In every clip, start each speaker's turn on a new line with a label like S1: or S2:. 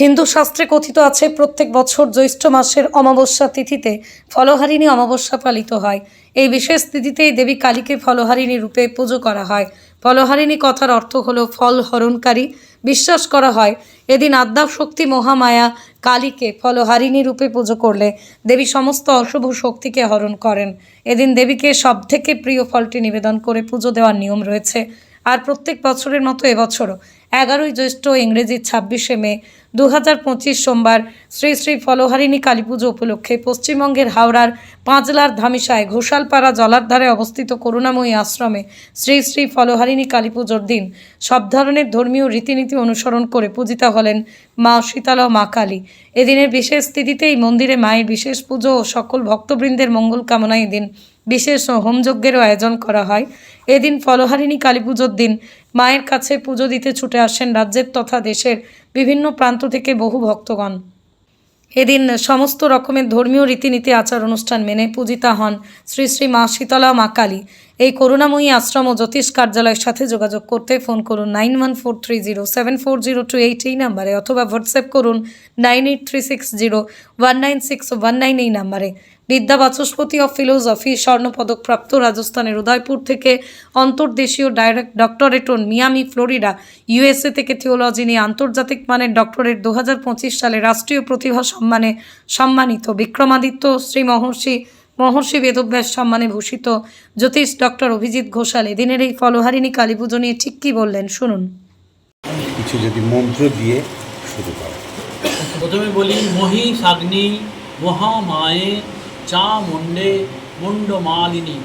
S1: হিন্দু শাস্ত্রে কথিত আছে, প্রত্যেক বছর জ্যৈষ্ঠ মাসের অমাবস্যা তিথিতে ফলহারিণী অমাবস্যা পালিত হয়। এই বিশেষ তিথিতেই দেবী কালীকে ফলহারিণী রূপে পুজো করা হয়। ফলহারিণী কথার অর্থ হলো ফল হরণকারী। বিশ্বাস করা হয়, এদিন আদ্যাপ শক্তি মহামায়া কালীকে ফলহারিণী রূপে পুজো করলে দেবী সমস্ত অশুভ শক্তিকে হরণ করেন। এদিন দেবীকে সবথেকে প্রিয় ফলটি নিবেদন করে পুজো দেওয়ার নিয়ম রয়েছে। আর প্রত্যেক বছরের মতো এবছরও এগারোই জ্যৈষ্ঠ ইংরেজি ছাব্বিশে মে দু পঁচিশ সোমবার শ্রী শ্রী ফলহারিণী কালী পুজো উপলক্ষে পশ্চিমবঙ্গের হাওড়ার পাঁচলার ধামিসায় ঘোষালপাড়া জলার ধারে অবস্থিত করুণাময়ী আশ্রমে শ্রী শ্রী ফলহারিণী কালী পুজোর দিন সব ধরনের ধর্মীয় রীতিনীতি অনুসরণ করে পূজিতা হলেন মা শীতলা মা কালী। এদিনের বিশেষ তিথিতেই মন্দিরে মায়ের বিশেষ পুজো ও সকল ভক্তবৃন্দের মঙ্গল কামনায় এদিন বিশেষ হোমযজ্ঞেরও আয়োজন করা হয়। এদিন ফলহারিণী কালী পুজোর দিন মায়ের কাছে পুজো দিতে ছুটে আসেন রাজ্যের তথা দেশের বিভিন্ন প্রান্ত থেকে বহু ভক্তগণ। এদিন সমস্ত রকমের ধর্মীয় রীতিনীতি আচার অনুষ্ঠান মেনে পূজিতা হন শ্রী শ্রী মা শীতলা মা কালী। এই করুণাময়ী আশ্রম ও জ্যোতিষ কার্যালয়ের সাথে যোগাযোগ করতে ফোন করুন nine one four three zero seven four zero two eight এই নাম্বারে অথবা হোয়াটসঅ্যাপ করুন nine eight three six zero one nine six one nine এই নাম্বারে। বিদ্যা বাচস্পতি অফ ফিলোসফি স্বর্ণপদকপ্রাপ্ত রাজস্থানের উদয়পুর থেকে অন্তর্দেশীয় direct doctorate Miami, Florida, USA থেকে থিওলজি নিয়ে আন্তর্জাতিক মানের ডক্টরেট দু হাজার পঁচিশ সালে রাষ্ট্রীয় প্রতিভা সম্মানে সম্মানিত বিক্রমাদিত্য শ্রী মহর্ষি মহর্ষি বেদব্যাস সম্মানে ভূষিত জ্যোতিষ ডক্টর অভিজিৎ ঘোষাল এদিনের এই ফলহারিণী কালী পুজো নিয়ে ঠিক কী বললেন? শুনুন।
S2: কিছু যদি মন্ত্র দিয়ে শুরু করো।
S3: প্রথমে বলি মহি সাগ্নি মহামায়ে চা মণ্ডে মুন্ডমালিনী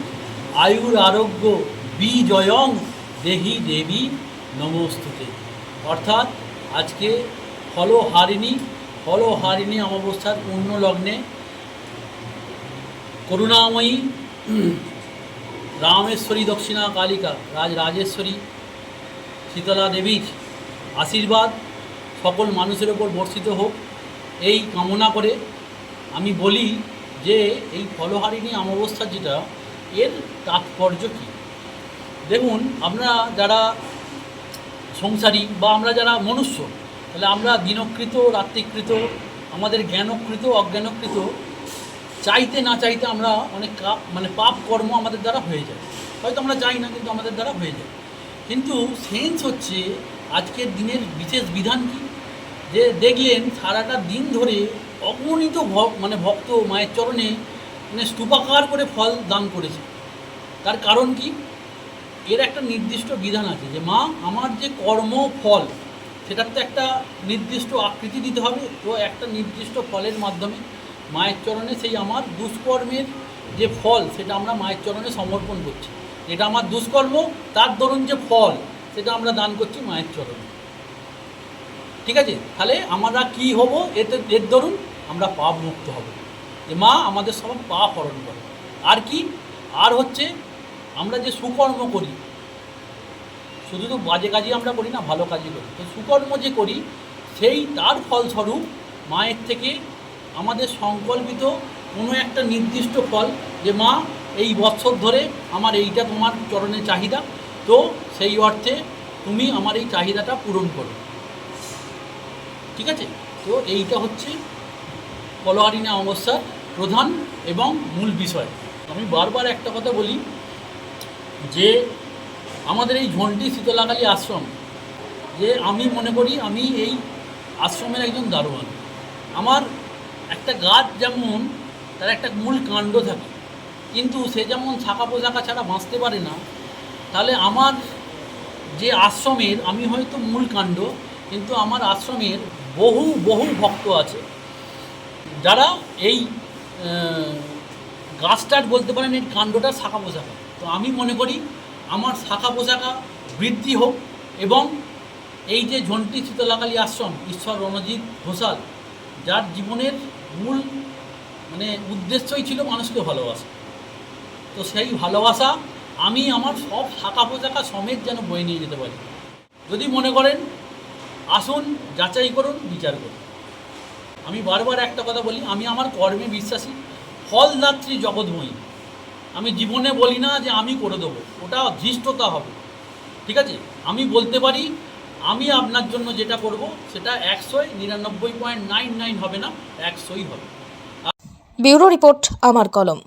S3: আয়ুর আরোগ্য বিজয়ং দেহি দেবী নমস্তুতে। অর্থাৎ আজকে ফলহারিণী ফলহারিণী অমাবস্যার পূর্ণ লগ্নে করুণাময়ী রামেশ্বরী দক্ষিণা কালিকা রাজ রাজেশ্বরী শীতলা দেবীর আশীর্বাদ সকল মানুষের ওপর বর্ষিত হোক। এই কামনা করে আমি বলি যে, এই ফলহারিণী অমাবস্যা যেটা, এর তাৎপর্য কী? দেখুন, আমরা যারা সংসারী বা আমরা যারা মনুষ্য, তাহলে আমরা দিনকৃত, রাত্রিকৃত, আমাদের জ্ঞানকৃত, অজ্ঞানকৃত চাইতে না চাইতে আমরা অনেক মানে পাপ কর্ম আমাদের দ্বারা হয়ে যায়। হয়তো আমরা চাই না, কিন্তু আমাদের দ্বারা হয়ে যায়। কিন্তু সেন্স হচ্ছে আজকের দিনের বিশেষ বিধান কি? যে দেখলেন সারাটা দিন ধরে অগণিত মানে ভক্ত মায়ের চরণে মানে স্তূপাকার করে ফল দান করেছে। তার কারণ কি? এর একটা নির্দিষ্ট বিধান আছে যে, মা, আমার যে কর্ম ফল, সেটার তো একটা নির্দিষ্ট আকৃতি দিতে হবে, তো একটা নির্দিষ্ট ফলের মাধ্যমে মায়ের চরণে সেই আমার দুষ্কর্মের যে ফল, সেটা আমরা মায়ের চরণে সমর্পণ করছি। এটা আমার দুষ্কর্ম, তার দরুন যে ফল, সেটা আমরা দান করছি মায়ের চরণে। ঠিক আছে? তাহলে আমরা কি হব? এতে এর দরুন আমরা পাপ মুক্ত হব। যে মা আমাদের সব পাপ হরণ করে। আর কি? আর হচ্ছে আমরা যে সুকর্ম করি, শুধু তো বাজে কাজই আমরা করি না, ভালো কাজই করি। তো সুকর্ম যে করি, সেই তার ফলস্বরূপ মায়ের থেকে আমাদের সংকল্পিত কোনো একটা নির্দিষ্ট ফল যে, মা, এই বছর ধরে আমার এইটা তোমার চরণে চাহিদা, তো সেই অর্থে তুমি আমার এই চাহিদাটা পূরণ করো। ঠিক আছে? তো এইটা হচ্ছে ফলোহারিণী অমাবস্যার প্রধান এবং মূল বিষয়। আমি বারবার একটা কথা বলি যে, আমাদের এই ঝন্টি শীতলাকালী আশ্রম, যে আমি মনে করি আমি এই আশ্রমের একজন দারোয়ান। আমার একটা গাছ যেমন, তার একটা মূল কাণ্ড থাকে। কিন্তু সে যেমন শাখা পোশাকা ছাড়া বাঁচতে পারে না, তাহলে আমার যে আশ্রমের, আমি হয়তো মূল কাণ্ড, কিন্তু আমার আশ্রমের বহু বহু ভক্ত আছে, যারা এই গাছটার বলতে পারেন এই কাণ্ডটা শাখা পোশাকা তো আমি মনে করি, আমার শাখা পোশাকা বৃদ্ধি হোক এবং এই যে ঝন্টি শীতলাকালী আশ্রম, ঈশ্বর রণজিৎ ঘোষাল, যার জীবনের মূল মানে উদ্দেশ্যই ছিল মানুষকে ভালোবাসা। তো সেই ভালোবাসা আমি আমার সব শাখা পোশাকা সমেত যেন বয়ে নিয়ে যেতে পারি। যদি মনে করেন, আসুন, যাচাই করুন, বিচার করুন। আমি বারবার একটা কথা বলি, আমি আমার কর্মে বিশ্বাসী, ফলদাত্রী জগৎময়ী। আমি জীবনে বলি না যে আমি করে দেবো, ওটা ধৃষ্টতা হবে। ঠিক আছে? আমি বলতে পারি আমি আপনার জন্য যেটা করব, সেটা একশোই, নিরানব্বই পয়েন্ট নাইন নাইন হবে না, একশোই হবে।
S4: ব্যুরো রিপোর্ট, আমার কলম।